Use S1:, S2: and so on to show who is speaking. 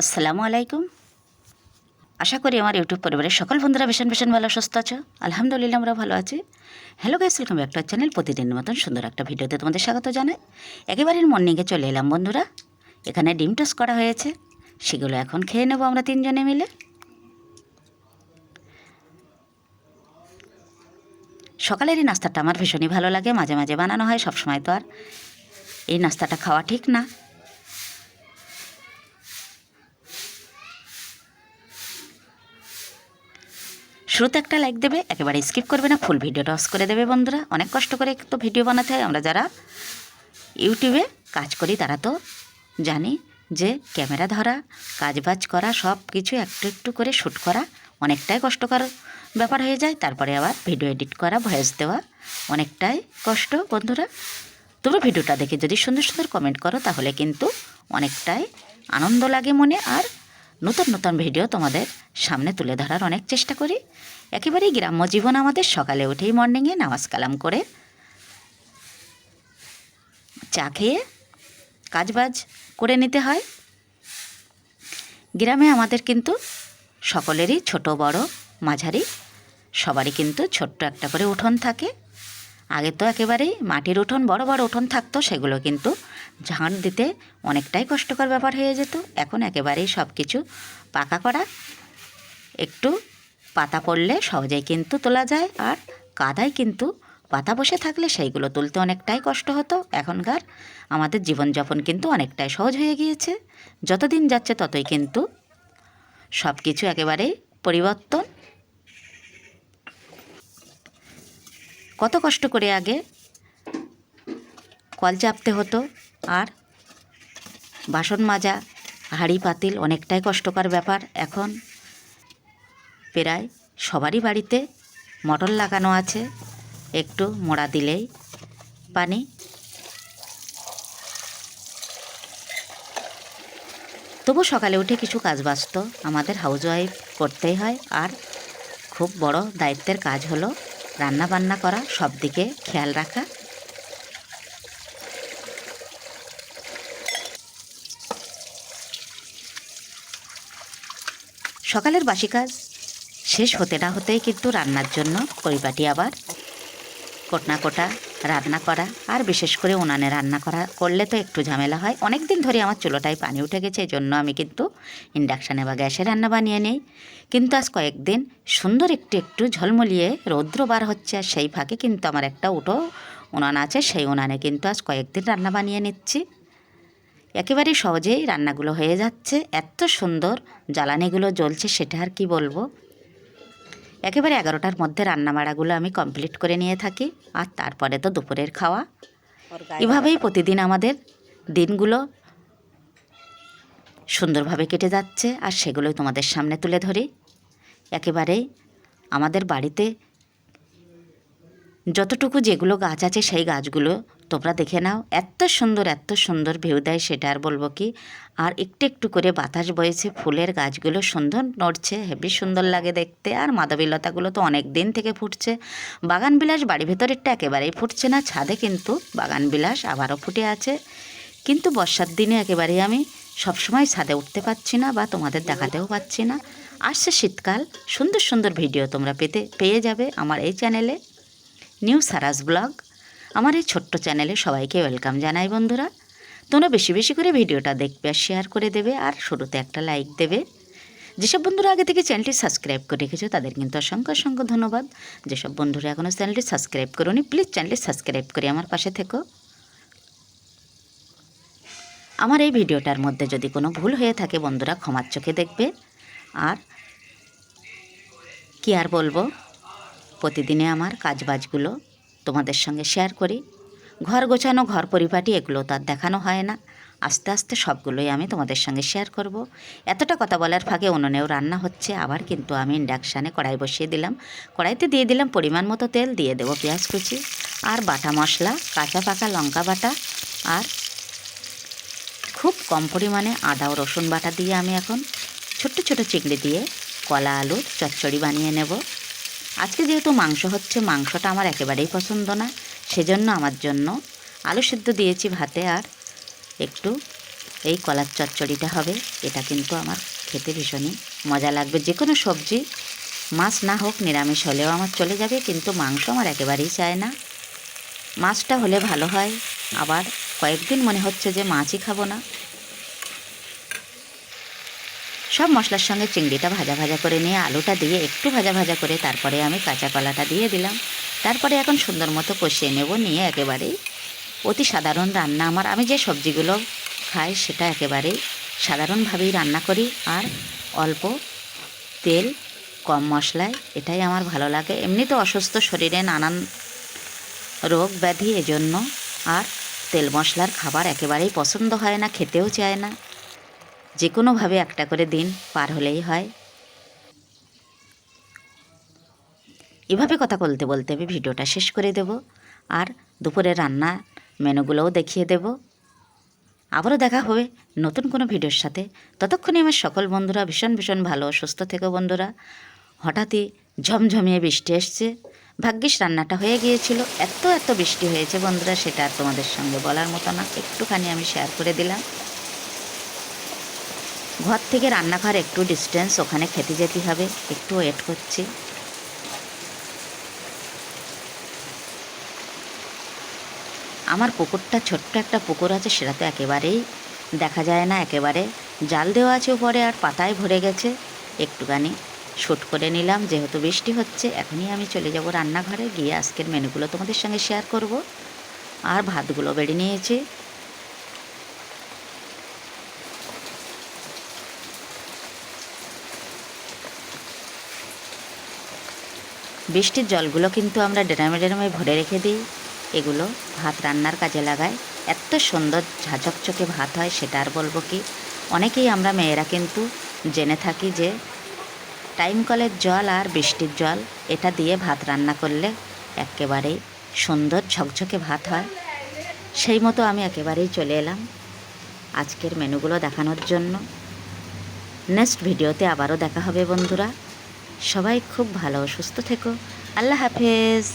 S1: আসসালামু আলাইকুম। আশা করি আমার ইউটিউব পরিবারের সকল বন্ধুরা ভীষণ ভীষণ ভালো, সুস্থ আছো। আলহামদুলিল্লাহ আমরা ভালো আছি। Hello guys welcome back to channel প্রতিদিনের মতন সুন্দর একটা ভিডিওতে তোমাদের স্বাগত জানাই। একেবারে মর্নিংয়ে চলে এলাম বন্ধুরা। এখানে ডিম টোস্ট করা হয়েছে। সেগুলো এখন খেয়ে নেব আমরা তিনজনে মিলে। সকালের এই নাস্তাটা আমার ভীষণই ভালো লাগে। মাঝে মাঝে বানানো হয়, সবসময় তো আর এই নাস্তাটা খাওয়া ঠিক না। শুরুতে একটা লাইক দেবে, একেবারে স্কিপ করবে না ফুল ভিডিওটা অস করে দেবে বন্ধুরা। অনেক কষ্ট করে তো ভিডিও বানাতে হয়, আমরা যারা ইউটিউবে কাজ করি, তারা তো জানি যে ক্যামেরা ধরা কাজবাজ করা, সব কিছু একটু একটু করে শ্যুট করা অনেকটাই কষ্টকর ব্যাপার হয়ে যায়। তারপরে আবার ভিডিও এডিট করা ভয়েস দেওয়া অনেকটাই কষ্ট বন্ধুরা। তোমরা ভিডিওটা দেখে যদি সুন্দর সুন্দর কমেন্ট করো, তাহলে কিন্তু অনেকটাই আনন্দ লাগে মনে, আর নতুন নতুন ভিডিও তোমাদের সামনে তুলে ধরার অনেক চেষ্টা করি। একেবারেই গ্রাম্য জীবন আমাদের সকালে উঠেই মর্নিংয়ে নামাজ কালাম করে চা খেয়ে কাজবাজ করে নিতে হয়। গ্রামে আমাদের কিন্তু সকলেরই ছোট বড় মাঝারি সবারই কিন্তু ছোট্ট একটা করে উঠোন থাকে। আগে তো একেবারেই মাটির উঠোন, বড় বড় উঠোন থাকতো, সেগুলো কিন্তু ঝাঁট দিতে অনেকটাই কষ্টকর ব্যাপার হয়ে যেত। এখন একেবারেই সব কিছু পাকা করা। একটু পাতা পড়লে সহজেই কিন্তু তোলা যায়, আর কাদায় কিন্তু পাতা বসে থাকলে সেইগুলো তুলতে অনেকটাই কষ্ট হতো। এখনকার আমাদের জীবনযাপন কিন্তু অনেকটাই সহজ হয়ে গিয়েছে। যতদিন যাচ্ছে ততই কিন্তু সব কিছু একেবারেই পরিবর্তন। কত কষ্ট করে আগে কল চাপতে হতো, আর বাসন মাজা, হাঁড়ি, পাতিল অনেকটাই কষ্টকর ব্যাপার। এখন প্রায় সবারই বাড়িতে মটর লাগানো আছে, একটু মোড়া দিলেই পানি। তবু সকালে উঠে কিছু কাজ বাঁচত, আমাদের হাউস ওয়াইফ করতেই হয়, আর খুব বড় দায়িত্বের কাজ হলো রান্না বান্না করা, সব দিকে খেয়াল রাখা। সকালের বাসি কাজ শেষ হতে না হতেই কিন্তু রান্নার জন্য পরিপাটি আবার কোটনা কোটা রান্না করা আর বিশেষ করে উনানে রান্না করা করলে তো একটু ঝামেলা হয়। অনেক দিন ধরে আমার চুলোটায় পানি উঠে গেছে এই জন্য আমি কিন্তু ইন্ডাকশানে বা গ্যাসে রান্না বানিয়ে নেই। কিন্তু আজ কয়েকদিন সুন্দর একটু একটু ঝলমলিয়ে রৌদ্র বার হচ্ছে আর সেই ফাঁকে কিন্তু আমার একটা উঠো উনান আছে, সেই উনানে কিন্তু আজ কয়েকদিন রান্না বানিয়ে নিচ্ছি। একেবারে সহজেই রান্নাগুলো হয়ে যাচ্ছে। এত সুন্দর জ্বালানিগুলো জ্বলছে, সেটা আর কি বলব? একেবারে এগারোটার মধ্যে রান্নাবাড়াগুলো আমি কমপ্লিট করে নিয়ে থাকি আর তারপরে তো দুপুরের খাওয়া। এভাবেই প্রতিদিন আমাদের দিনগুলো সুন্দরভাবে কেটে যাচ্ছে আর সেগুলোই তোমাদের সামনে তুলে ধরি। একেবারেই আমাদের বাড়িতে যতটুকু যেগুলো গাছ আছে সেই গাছগুলো তোমরা দেখে নাও, এত সুন্দর এত সুন্দর ভিউ দেয় সেটা আর বলব কি? আর একটু একটু করে বাতাস বইছে, ফুলের গাছগুলো সুন্দর নড়ছে, হেবি সুন্দর লাগে দেখতে। আর মাধবীলতাগুলো তো অনেক দিন থেকে ফুটছে। বাগান বিলাস বাড়ি ভেতরেরটা একেবারেই ফুটছে না, ছাদে কিন্তু বাগান বিলাস আবারও ফুটে আছে। কিন্তু বর্ষার দিনে একেবারেই আমি সবসময় ছাদে উঠতে পারছি না বা তোমাদের দেখাতেও পাচ্ছি না। আসছে শীতকাল, সুন্দর সুন্দর ভিডিও তোমরা পেতে, পেয়ে যাবে আমার এই চ্যানেলে। New Saras blog. আমার এই ছোট্ট চ্যানেলে সবাইকে ওয়েলকাম জানাই বন্ধুরা। তোমরা বেশি বেশি করে ভিডিওটা দেখবে আর শেয়ার করে দেবে আর শুরুতে একটা লাইক দেবে। যেসব বন্ধুরা আগে থেকে চ্যানেলটি সাবস্ক্রাইব করে রেখেছো, তাদের কিন্তু অসংখ্য অসংখ্য ধন্যবাদ। যেসব বন্ধুরা এখনও চ্যানেলটি সাবস্ক্রাইব করোনি প্লিজ চ্যানেলটি সাবস্ক্রাইব করে আমার পাশে থেকো। আমার এই ভিডিওটার মধ্যে যদি কোনো ভুল হয়ে থাকে, বন্ধুরা ক্ষমার চোখে দেখবে। আর কি আর বলব? প্রতিদিনে আমার কাজবাজগুলো তোমাদের সঙ্গে শেয়ার করি। ঘর গোছানো, ঘর পরিপাটি, এগুলো তার দেখানো হয় না। আস্তে আস্তে সবগুলোই আমি তোমাদের সঙ্গে শেয়ার করব। এতটা কথা বলার ফাঁকে উনুনেও রান্না হচ্ছে। আবার কিন্তু আমি ইন্ডাকশানে কড়াই বসিয়ে দিলাম। কড়াইতে দিয়ে দিলাম পরিমাণ মতো তেল, দিয়ে দেবো পেঁয়াজ কুচি আর বাটা মশলা, কাঁচা পাকা লঙ্কা বাটা আর খুব কম পরিমাণে আদা ও রসুন বাটা দিয়ে আমি এখন ছোট্ট ছোট চিংড়ি দিয়ে কলা আলুর চচ্চড়ি বানিয়ে নেব। আজকে যেহেতু মাংস হচ্ছে, মাংসটা আমার একেবারেই পছন্দ না, সেজন্য আমার জন্য আলু সিদ্ধ দিয়েছি ভাতে আর একটু এই কলার চচ্চড়িটা হবে, এটা কিন্তু আমার খেতে ভীষণই মজা লাগবে। যে কোনো সবজি, মাছ না হোক, নিরামিষ হলেও আমার চলে যাবে, কিন্তু মাংস আমার একেবারেই চায় না। মাছটা হলে ভালো হয়, আবার কয়েকদিন মনে হচ্ছে যে মাছই খাব না। সব মশলার সঙ্গে চিংড়িটা ভাজা ভাজা করে নিয়ে আলুটা দিয়ে একটু ভাজা ভাজা করে তারপরে আমি কাঁচা কলাটা দিয়ে দিলাম। তারপরে এখন সুন্দর মতো কষিয়ে নেব নিয়ে একেবারেই। অতি সাধারণ রান্না আমার। আমি যে সবজিগুলো খাই সেটা একেবারেই সাধারণভাবেই রান্না করি। আর অল্প তেল, কম মশলায় এটাই আমার ভালো লাগে। এমনি তো অসুস্থ শরীরে নানান রোগ ব্যাধি এজন্য আর তেল মশলার খাবার একেবারেই পছন্দ হয় না, খেতেও চায় না। যে কোনোভাবে একটা করে দিন, পার হলেই হয়। এভাবে কথা বলতে বলতে আমি ভিডিওটা শেষ করে দেব, আর দুপুরে রান্না মেনুগুলোও দেখিয়ে দেব। আবারও দেখা হবে নতুন কোনো ভিডিওর সাথে। ততক্ষণে আমার সকল বন্ধুরা ভীষণ ভীষণ ভালো, সুস্থ থেকো বন্ধুরা। হঠাৎই ঝমঝমিয়ে বৃষ্টি এসছে। ভাগ্যিস রান্নাটা হয়ে গিয়েছিল। এত এত বৃষ্টি হয়েছে বন্ধুরা, সেটা আর তোমাদের সঙ্গে বলার মতো না। একটুখানি আমি শেয়ার করে দিলাম। ঘর থেকে রান্নাঘর একটু ডিস্টেন্স ওখানে খেতে যেতে হবে, একটু ওয়েট করছি। আমার পুকুরটা ছোট্ট একটা পুকুর আছে, সেটা তো একেবারেই দেখা যায় না, একেবারে জাল দেওয়া আছে উপরে আর পাতায় ভরে গেছে। একটুখানি শ্যুট করে নিলাম, যেহেতু বৃষ্টি হচ্ছে, এখনই আমি চলে যাব রান্নাঘরে, গিয়ে আজকের মেনুগুলো তোমাদের সঙ্গে শেয়ার করব। আর ভাতগুলো বেড়ে নিয়েছি। বৃষ্টির জলগুলো কিন্তু আমরা ড্রামে ড্রামে ভরে রেখে দিই। এগুলো ভাত রান্নার কাজে লাগায়। এত সুন্দর ঝাঁচকচকে ভাত হয়, সেটা আর বলব কি? অনেকেই আমরা মেয়েরা কিন্তু জেনে থাকি যে টাইম কলের জল আর বৃষ্টির জল, এটা দিয়ে ভাত রান্না করলে একেবারেই সুন্দর ঝকঝকে ভাত হয়। সেই মতো আমি একেবারেই চলে এলাম আজকের মেনুগুলো দেখানোর জন্য। নেক্সট ভিডিওতে আবারও দেখা হবে বন্ধুরা। সবাই খুব ভালো সুস্থ থেকো। আল্লাহ হাফেজ।